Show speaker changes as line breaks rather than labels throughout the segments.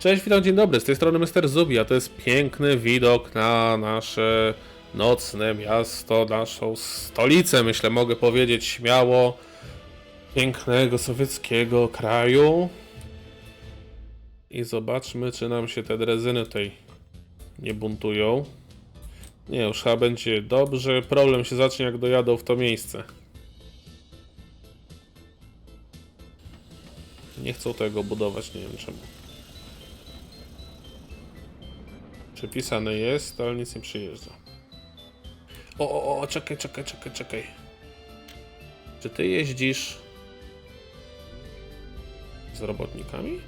Cześć, witam, dzień dobry, z tej strony Mr. Zubi, a to jest piękny widok na nasze nocne miasto, naszą stolicę, myślę, mogę powiedzieć śmiało, pięknego sowieckiego kraju. I zobaczmy, czy nam się te drezyny tutaj nie buntują. Nie, już chyba będzie dobrze, problem się zacznie jak dojadą w to miejsce. Nie chcą tego budować, nie wiem czemu. Przypisane jest, ale nic nie przyjeżdża. O, o, o, czekaj, czekaj, czekaj, czekaj. Czy ty jeździsz z robotnikami?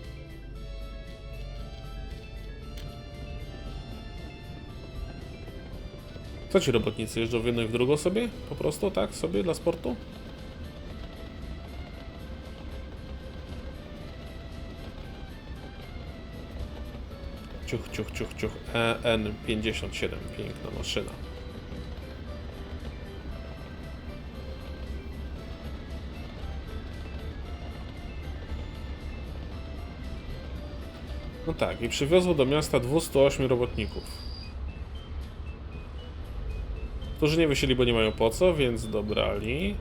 Co ci robotnicy jeżdżą w jedną i w drugą sobie? Po prostu tak sobie dla sportu? Ciuch, ciuch, ciuch, ciuch. EN57. Piękna maszyna. No tak, i przywiozło do miasta 208 robotników. Którzy nie wysieli, bo nie mają po co, więc dobrali.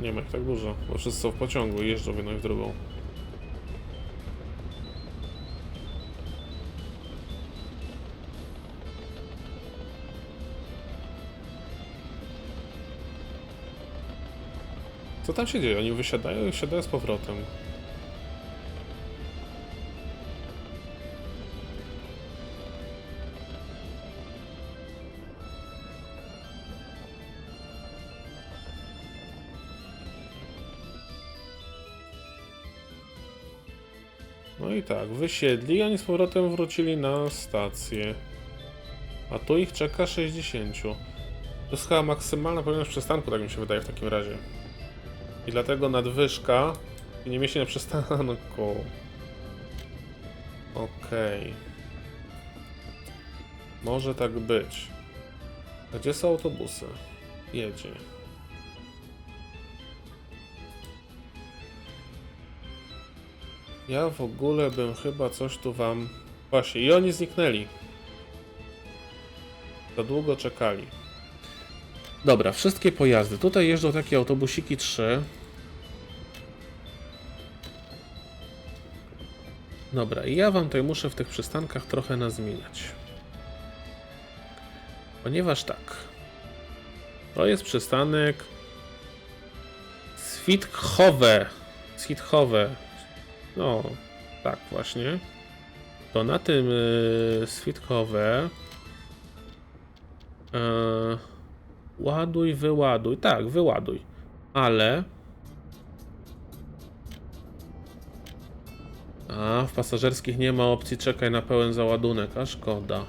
Nie ma ich tak dużo, bo wszyscy są w pociągu i jeżdżą w jedną i w drugą. Tam się dzieje? Oni wysiadają i wsiadają z powrotem. No i tak, wysiedli, oni z powrotem wrócili na stację. A tu ich czeka 60. To jest chyba maksymalna pojemność przystanku, tak mi się wydaje w takim razie. I dlatego nadwyżka nie mieści na przystanku. Okej. Może tak być. Gdzie są autobusy? Jedzie. Ja w ogóle bym chyba coś tu wam... Właśnie, i oni zniknęli. Za długo czekali. Dobra, wszystkie pojazdy. Tutaj jeżdżą takie autobusiki 3. Dobra, i ja wam tutaj muszę w tych przystankach trochę nazmieniać. Ponieważ tak. To jest przystanek Switchowe. Switchowe. No, tak właśnie. To na tym yy, Switchowe yy, ładuj, wyładuj. Tak, wyładuj. Ale A, w pasażerskich nie ma opcji czekaj na pełen załadunek, a szkoda.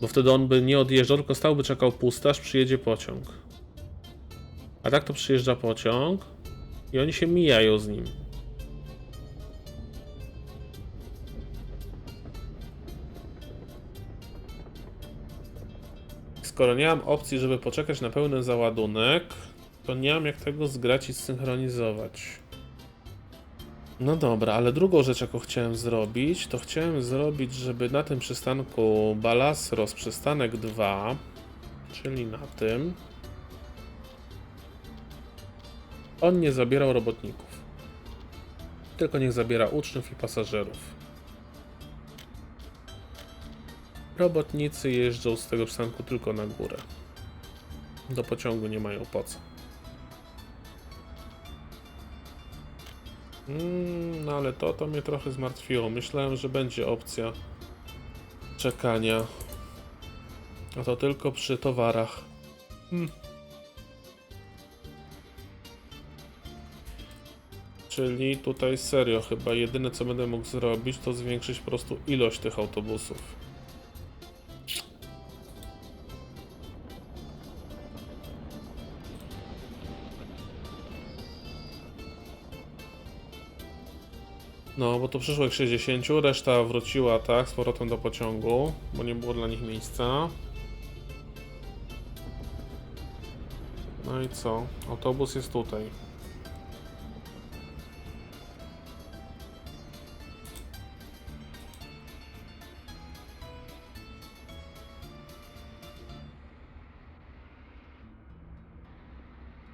Bo wtedy on by nie odjeżdżał, tylko stałby czekał pusty, aż przyjedzie pociąg. A tak to przyjeżdża pociąg i oni się mijają z nim. Skoro nie mam opcji, żeby poczekać na pełny załadunek, to nie mam jak tego zgrać i zsynchronizować. No dobra, ale drugą rzecz, jaką chciałem zrobić, to chciałem zrobić, żeby na tym przystanku Balasros przystanek 2, czyli na tym, on nie zabierał robotników. Tylko niech zabiera uczniów i pasażerów. Robotnicy jeżdżą z tego przystanku tylko na górę. Do pociągu nie mają po co. Mm, no ale to, to mnie trochę zmartwiło. Myślałem, że będzie opcja czekania. A to tylko przy towarach. Hmm. Czyli tutaj serio chyba jedyne co będę mógł zrobić to zwiększyć po prostu ilość tych autobusów. No, bo tu przyszło ich 60, reszta wróciła tak z powrotem do pociągu, bo nie było dla nich miejsca. No i co? Autobus jest tutaj.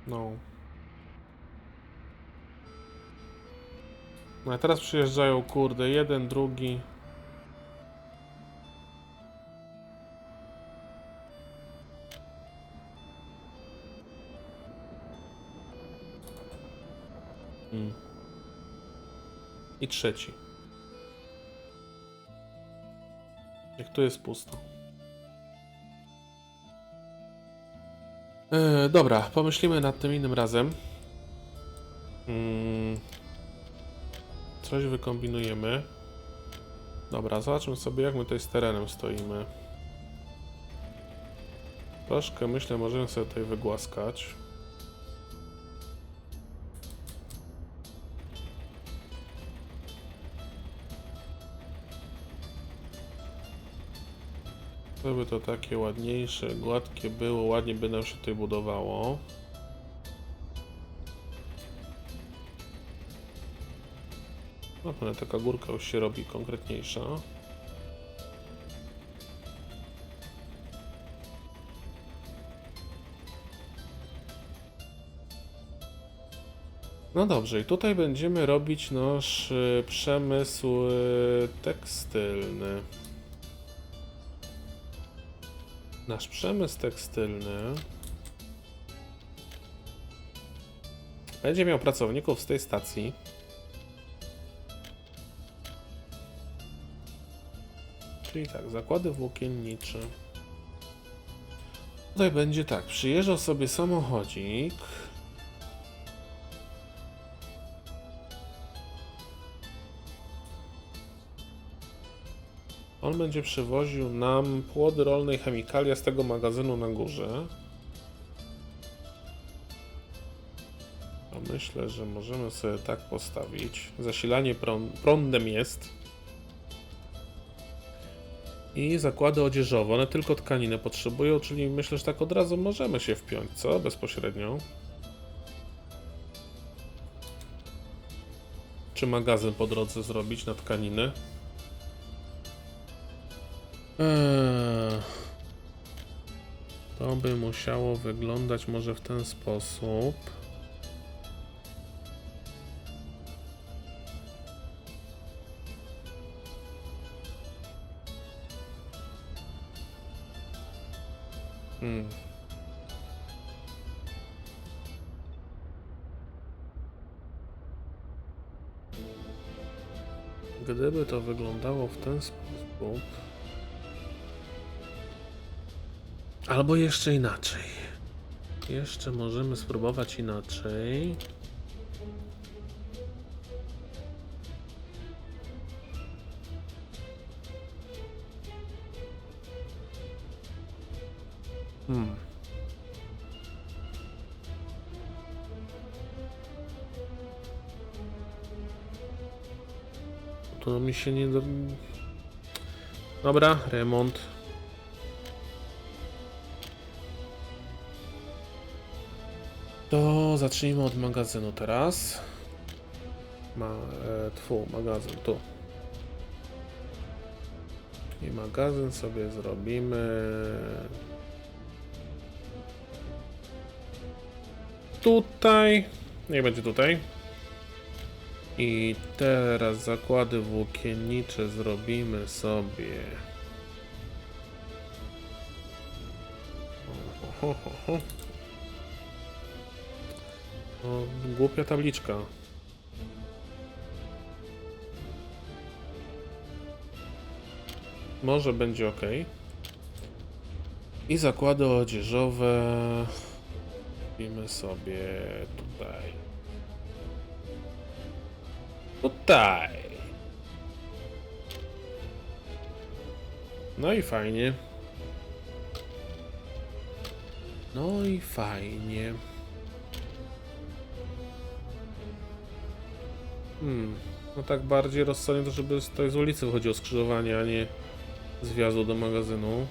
No. No a teraz przyjeżdżają, kurde, jeden, drugi. Mm. I trzeci. Jak tu jest pusto. E, dobra, pomyślimy nad tym innym razem. Coś wykombinujemy. Dobra, zobaczmy sobie, jak my tutaj z terenem stoimy. Troszkę, myślę, możemy sobie tutaj wygłaskać. Żeby to takie ładniejsze, gładkie było, ładnie by nam się tutaj budowało. No, ale taka górka już się robi konkretniejsza. No dobrze, i tutaj będziemy robić nasz y, przemysł y, tekstylny. Nasz przemysł tekstylny będzie miał pracowników z tej stacji. Czyli tak, zakłady włókiennicze. Tutaj będzie tak, przyjeżdżał sobie samochodzik. On będzie przywoził nam płody rolne i chemikalia z tego magazynu na górze. A myślę, że możemy sobie tak postawić. Zasilanie prąd, prądem jest. I zakłady odzieżowe, one tylko tkaninę potrzebują, czyli myślę, że tak od razu możemy się wpiąć, co? Bezpośrednio. Czy magazyn po drodze zrobić na tkaniny? Eee, to by musiało wyglądać może w ten sposób. Hmm. Gdyby to wyglądało w ten sposób. Albo jeszcze inaczej. Jeszcze możemy spróbować inaczej. Się nie do... Dobra, remont. To zacznijmy od magazynu teraz. Ma, e, tfu, magazyn tu. I magazyn sobie zrobimy. Tutaj. Niech będzie tutaj. I teraz zakłady włókiennicze zrobimy sobie. No, głupia tabliczka. Może będzie ok. I zakłady odzieżowe. Robimy sobie tutaj. Tutaj. No i fajnie. No i fajnie. Hmm. No tak bardziej rozsądnie to, żeby z, to z ulicy wychodziło skrzyżowanie, a nie z wjazdu do magazynu.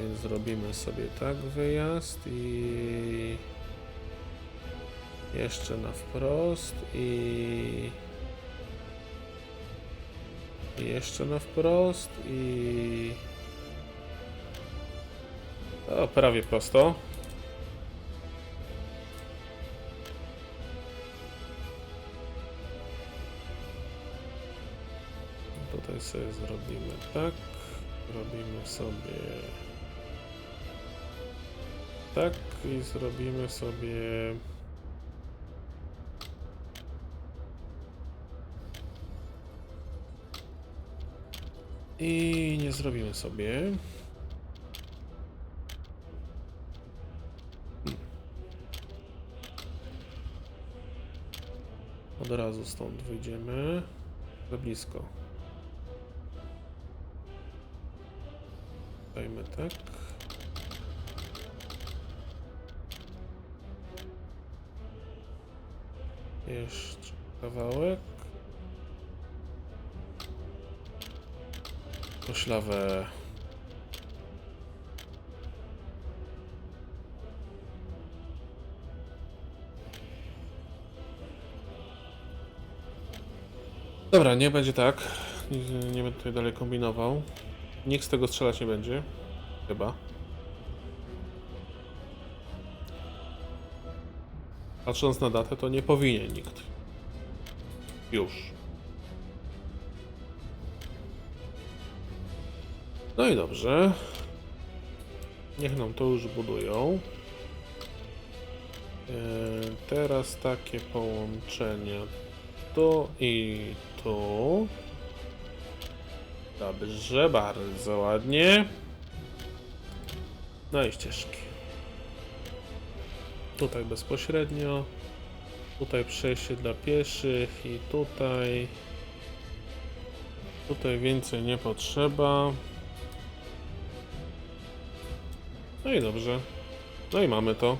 Więc zrobimy sobie tak wyjazd i jeszcze na wprost i... Jeszcze na wprost i... O, prawie prosto. Tutaj sobie zrobimy tak. Robimy sobie tak i zrobimy sobie i nie zrobimy sobie Od razu stąd wyjdziemy. Za blisko. Dajmy tak. Jeszcze kawałek. Koślawe. Dobra, nie będzie tak. Nie, nie będę tutaj dalej kombinował. Nikt z tego strzelać nie będzie. Chyba. Patrząc na datę, to nie powinien nikt. Już. No i dobrze. Niech nam to już budują. E, teraz takie połączenia tu i tu. Dobrze, bardzo ładnie. No i ścieżki. Tutaj bezpośrednio. Tutaj przejście dla pieszych i tutaj. Tutaj więcej nie potrzeba. No i dobrze. No i mamy to.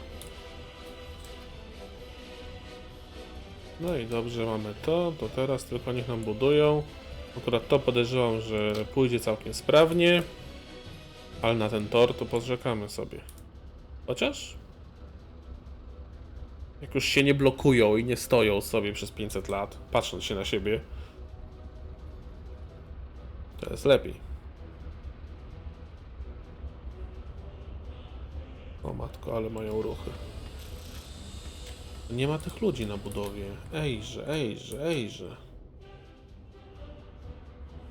No i dobrze, mamy to. To teraz tylko niech nam budują. Akurat to podejrzewam, że pójdzie całkiem sprawnie. Ale na ten tor to poczekamy sobie. Chociaż? Jak już się nie blokują i nie stoją sobie przez 500 lat, patrząc się na siebie, to jest lepiej. O matko, ale mają ruchy. Nie ma tych ludzi na budowie. Ejże, ejże, ejże.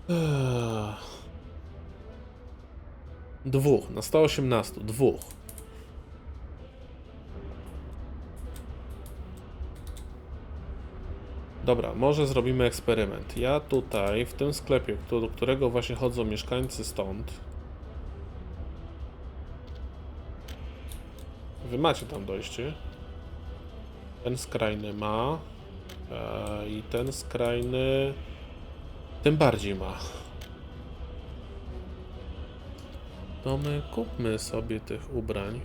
Ech. Dwóch, na 118, dwóch. Dobra, może zrobimy eksperyment. Ja tutaj, w tym sklepie, do którego właśnie chodzą mieszkańcy stąd. Wy macie tam dojście. Ten skrajny ma. E, I ten skrajny. Tym bardziej ma. To my kupmy sobie tych ubrań.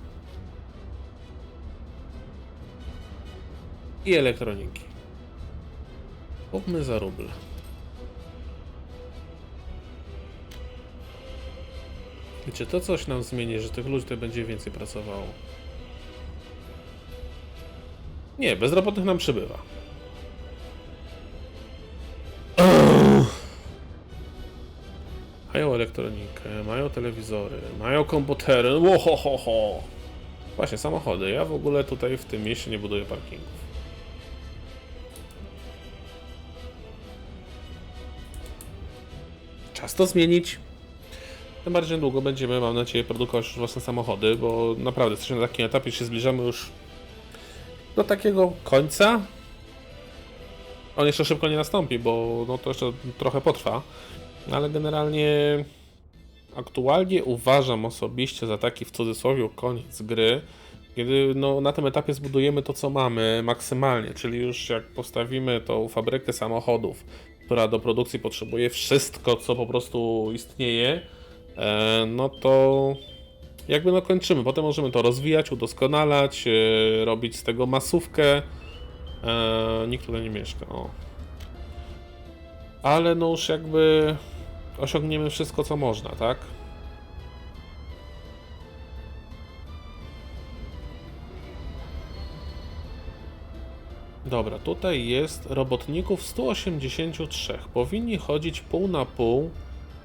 I elektroniki. Kupmy za ruble. Czy to coś nam zmieni, że tych ludzi tutaj będzie więcej pracowało? Nie, bezrobotnych nam przybywa. Mają elektronikę, mają telewizory, mają komputery. Łohohoho. Właśnie, samochody. Ja w ogóle tutaj w tym mieście nie buduję parkingów. Czas to zmienić. Tym bardziej długo będziemy, mam nadzieję, produkować już własne samochody, bo naprawdę jesteśmy na takim etapie, że się zbliżamy już do takiego końca. On jeszcze szybko nie nastąpi, bo no to jeszcze trochę potrwa. Ale generalnie aktualnie uważam osobiście za taki w cudzysłowie koniec gry, kiedy no, na tym etapie zbudujemy to, co mamy maksymalnie, czyli już jak postawimy tą fabrykę samochodów, która do produkcji potrzebuje wszystko, co po prostu istnieje, e, no to jakby no kończymy. Potem możemy to rozwijać, udoskonalać, e, robić z tego masówkę. E, nikt tutaj nie mieszka. O. Ale no już jakby osiągniemy wszystko, co można, tak? Dobra, tutaj jest robotników 183. Powinni chodzić pół na pół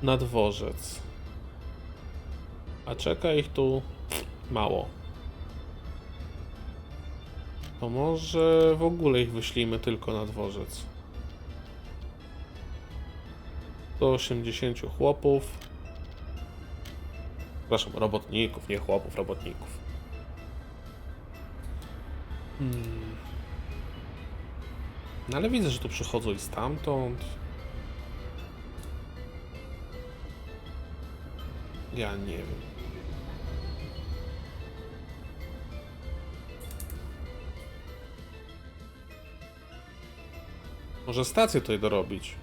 na dworzec. A czeka ich tu mało. To może w ogóle ich wyślijmy tylko na dworzec. 180 chłopów. Przepraszam, robotników, nie chłopów, robotników. Hmm. No ale widzę, że tu przychodzą i stamtąd. Ja nie wiem. Może stację tutaj dorobić.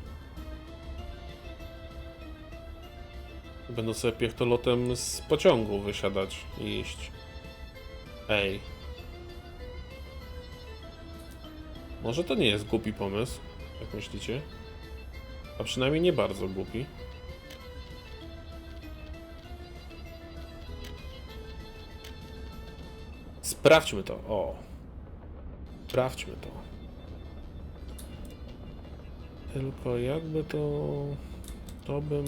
Będą sobie piechtolotem z pociągu wysiadać i iść. Ej. Może to nie jest głupi pomysł, jak myślicie? A przynajmniej nie bardzo głupi. Sprawdźmy to. O. Sprawdźmy to. Tylko jakby to... To bym...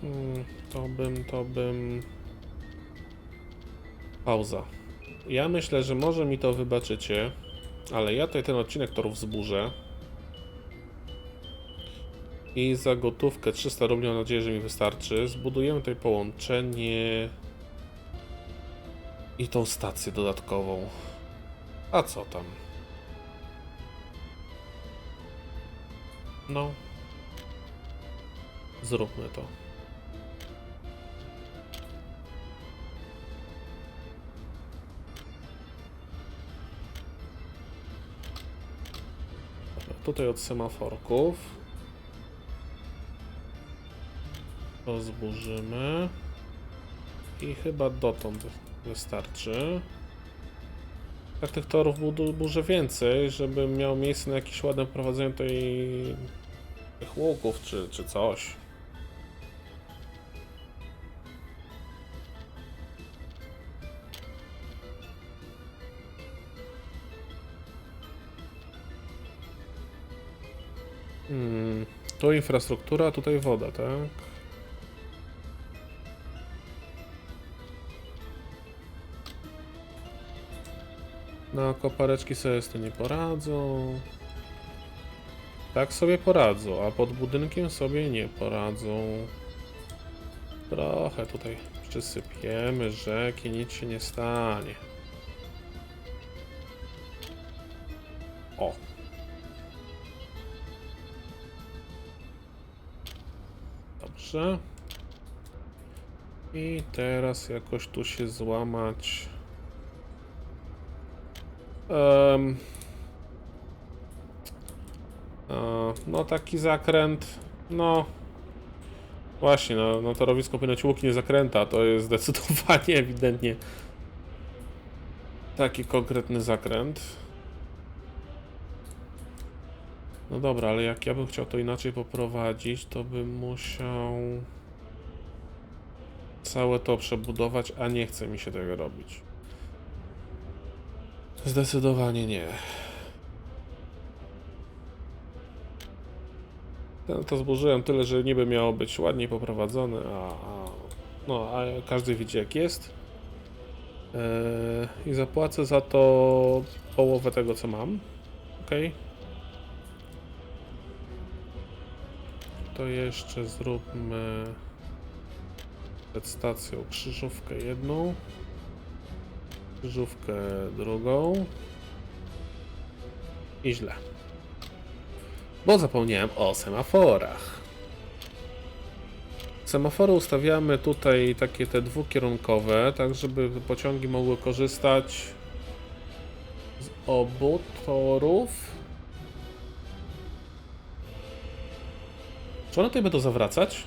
hmm, To bym, to bym... Pauza. Ja myślę, że może mi to wybaczycie, ale ja tutaj ten odcinek torów zburzę. I za gotówkę 300 rubli mam nadzieję, że mi wystarczy. Zbudujemy tutaj połączenie i tą stację dodatkową. A co tam? No. Zróbmy to. Tutaj od semaforków. To zburzymy. I chyba dotąd wystarczy. Tak tych torów burzę więcej, żebym miał miejsce na jakieś ładne prowadzenie tej łuków czy, czy coś. Hmm, tu infrastruktura, tutaj woda, tak? No, kopareczki sobie z tym nie poradzą. Tak sobie poradzą, a pod budynkiem sobie nie poradzą. Trochę tutaj przysypiemy rzeki, nic się nie stanie. O. Dobrze. I teraz jakoś tu się złamać. E, no taki zakręt, no właśnie, no, no torowisko powinno ci łuk nie zakręta, to jest zdecydowanie ewidentnie taki konkretny zakręt. No dobra, ale jak ja bym chciał to inaczej poprowadzić, to bym musiał całe to przebudować, a nie chce mi się tego robić. Zdecydowanie nie. To zburzyłem tyle, że niby miało być ładniej poprowadzone, a, a no, a każdy widzi jak jest. Eee, I zapłacę za to połowę tego, co mam. Ok. To jeszcze zróbmy przed stacją krzyżówkę jedną krzyżówkę drugą. I źle. Bo zapomniałem o semaforach. Semafory ustawiamy tutaj takie te dwukierunkowe, tak żeby pociągi mogły korzystać z obu torów. Czy one tutaj będą zawracać?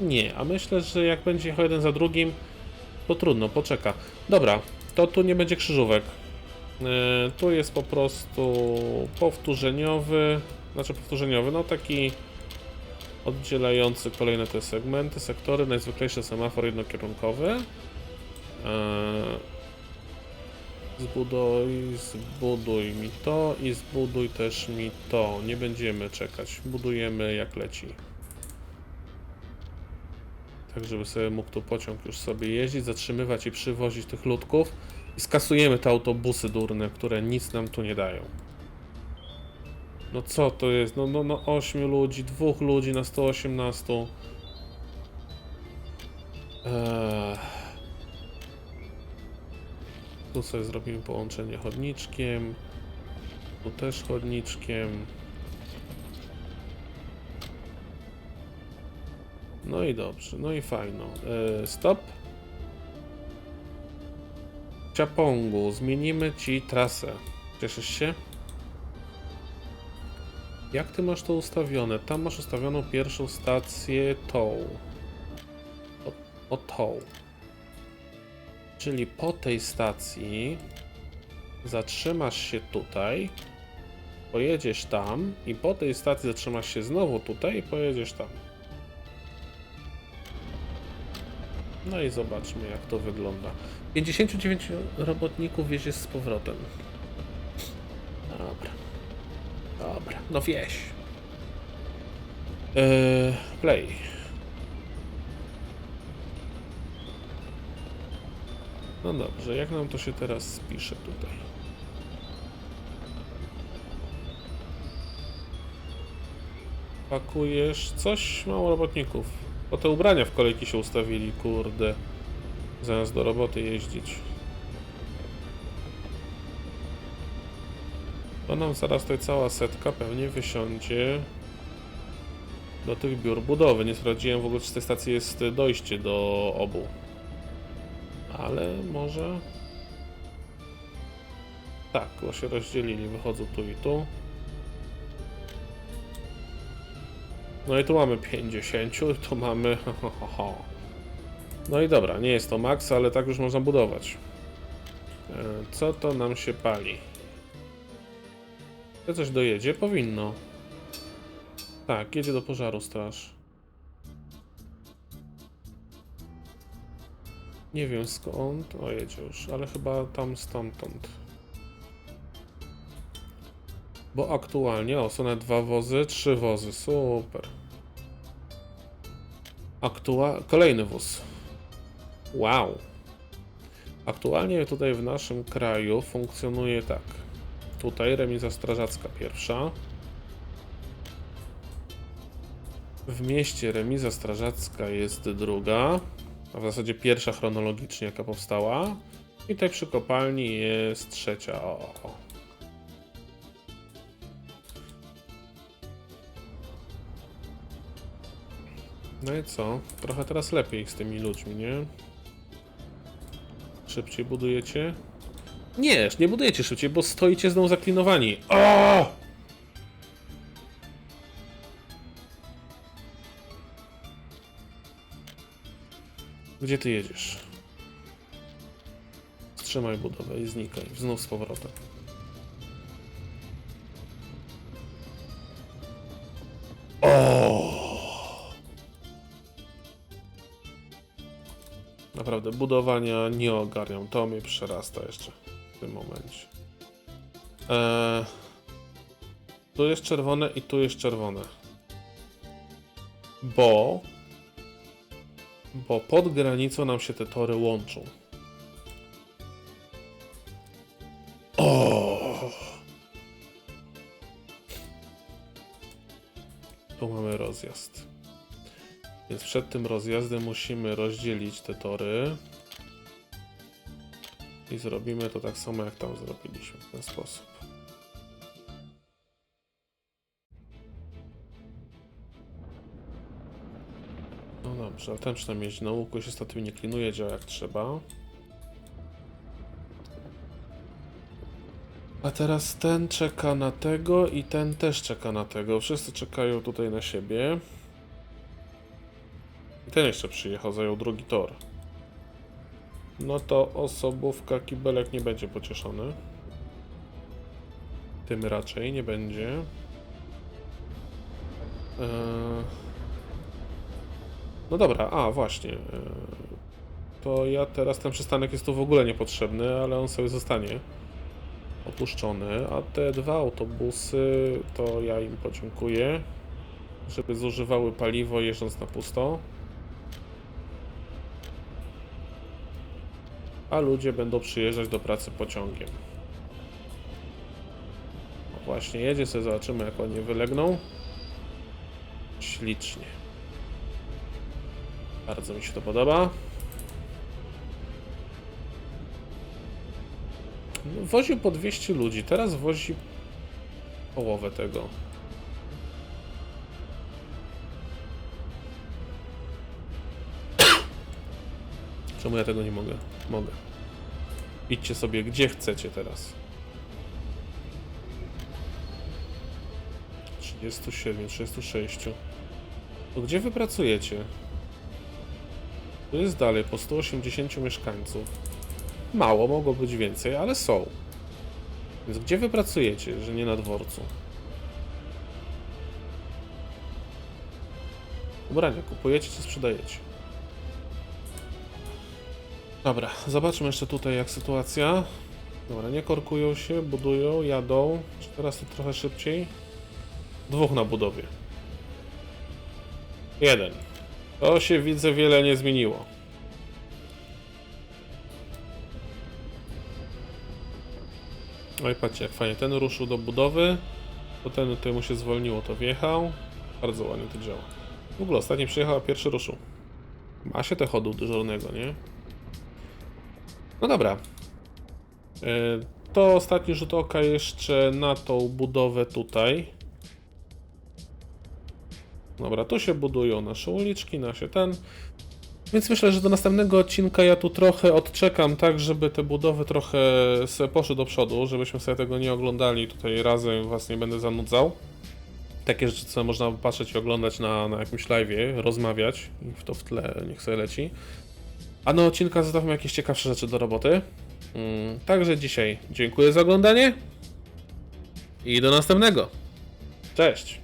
Nie, a myślę, że jak będzie jechał jeden za drugim, to trudno, poczeka. Dobra, to tu nie będzie krzyżówek. Yy, tu jest po prostu powtórzeniowy, znaczy powtórzeniowy, no taki oddzielający kolejne te segmenty, sektory, najzwyklejszy semafor jednokierunkowy. Yy, zbuduj, zbuduj mi to i zbuduj też mi to. Nie będziemy czekać, budujemy jak leci. Tak, żeby sobie mógł tu pociąg już sobie jeździć, zatrzymywać i przywozić tych ludków. I skasujemy te autobusy durne, które nic nam tu nie dają. No co to jest? No, no, no 8 ludzi, dwóch ludzi na 118. Eee. Tu sobie zrobimy połączenie chodniczkiem. Tu też chodniczkiem. No i dobrze, no i fajno. Eee, stop. Ciapongu, zmienimy ci trasę. Cieszysz się? Jak ty masz to ustawione? Tam masz ustawioną pierwszą stację Tow. O, o Tow. Czyli po tej stacji zatrzymasz się tutaj, pojedziesz tam i po tej stacji zatrzymasz się znowu tutaj i pojedziesz tam. No i zobaczmy jak to wygląda. 59 robotników wiezie z powrotem. Dobra, no wieś. Eee, play. No dobrze, jak nam to się teraz spisze tutaj? Pakujesz coś? Mało robotników. O te ubrania w kolejki się ustawili, kurde. Zamiast do roboty jeździć. To nam zaraz tutaj cała setka pewnie wysiądzie do tych biur budowy. Nie sprawdziłem w ogóle, czy z tej stacji jest dojście do obu. Ale może... Tak, bo się rozdzielili, wychodzą tu i tu. No i tu mamy 50, tu mamy... No i dobra, nie jest to max, ale tak już można budować. E, Co to nam się pali? To coś dojedzie? Powinno. Tak, jedzie do pożaru straż. Nie wiem skąd. O, jedzie już, ale chyba tam stamtąd. Bo aktualnie, o, są dwa wozy, trzy wozy, super. Aktua... Kolejny wóz. Wow. Aktualnie tutaj w naszym kraju funkcjonuje tak. Tutaj remiza strażacka pierwsza. W mieście remiza strażacka jest druga, a w zasadzie pierwsza chronologicznie jaka powstała. I tutaj przy kopalni jest trzecia. O. No i co? Trochę teraz lepiej z tymi ludźmi, nie? Szybciej budujecie? Nie, nie budujecie szybciej, bo stoicie znowu zaklinowani. O! Gdzie ty jedziesz? Wstrzymaj budowę i znikaj. Znów z powrotem. O! Naprawdę, budowania nie ogarniam. To mnie przerasta jeszcze. Eee, tu jest czerwone i tu jest czerwone. Bo. Bo pod granicą nam się te tory łączą. O! Tu mamy rozjazd. Więc przed tym rozjazdem musimy rozdzielić te tory. I zrobimy to tak samo jak tam zrobiliśmy w ten sposób. Dobrze, ten przynajmniej jeździ na łuku się statywi nie klinuje, działa jak trzeba. A teraz ten czeka na tego i ten też czeka na tego. Wszyscy czekają tutaj na siebie. I ten jeszcze przyjechał, zajął drugi tor. No to osobówka kibelek nie będzie pocieszony. Tym raczej nie będzie. Eee... No dobra, a właśnie. Eee... To ja teraz ten przystanek jest tu w ogóle niepotrzebny, ale on sobie zostanie opuszczony. A te dwa autobusy to ja im podziękuję, żeby zużywały paliwo jeżdżąc na pusto. a ludzie będą przyjeżdżać do pracy pociągiem. Właśnie jedzie sobie, zobaczymy jak oni wylegną. Ślicznie. Bardzo mi się to podoba. No, Woził po 200 ludzi, teraz wozi połowę tego. Czemu ja tego nie mogę? Mogę. Idźcie sobie gdzie chcecie teraz. 37, 36. To gdzie wy pracujecie? To jest dalej, po 180 mieszkańców. Mało, mogło być więcej, ale są. Więc gdzie wy pracujecie, że nie na dworcu? Ubrania kupujecie czy sprzedajecie? Dobra, zobaczmy jeszcze tutaj jak sytuacja. Dobra, nie korkują się, budują, jadą. Czy teraz to trochę szybciej? Dwóch na budowie. Jeden. To się widzę wiele nie zmieniło. Oj, patrzcie, jak fajnie. Ten ruszył do budowy, to ten tutaj mu się zwolniło, to wjechał. Bardzo ładnie to działa. W ogóle ostatni przyjechał, a pierwszy ruszył. Ma się te chodu dyżurnego, nie? No dobra. E, To ostatni rzut oka jeszcze na tą budowę tutaj. Dobra, tu się budują nasze uliczki, nasze ten. Więc myślę, że do następnego odcinka ja tu trochę odczekam, tak żeby te budowy trochę sobie poszły do przodu, żebyśmy sobie tego nie oglądali tutaj razem, was nie będę zanudzał. Takie rzeczy, co można patrzeć i oglądać na, na jakimś live'ie, rozmawiać w to w tle niech sobie leci. A na odcinka zostawmy jakieś ciekawsze rzeczy do roboty. Mm, Także dzisiaj dziękuję za oglądanie i do następnego. Cześć!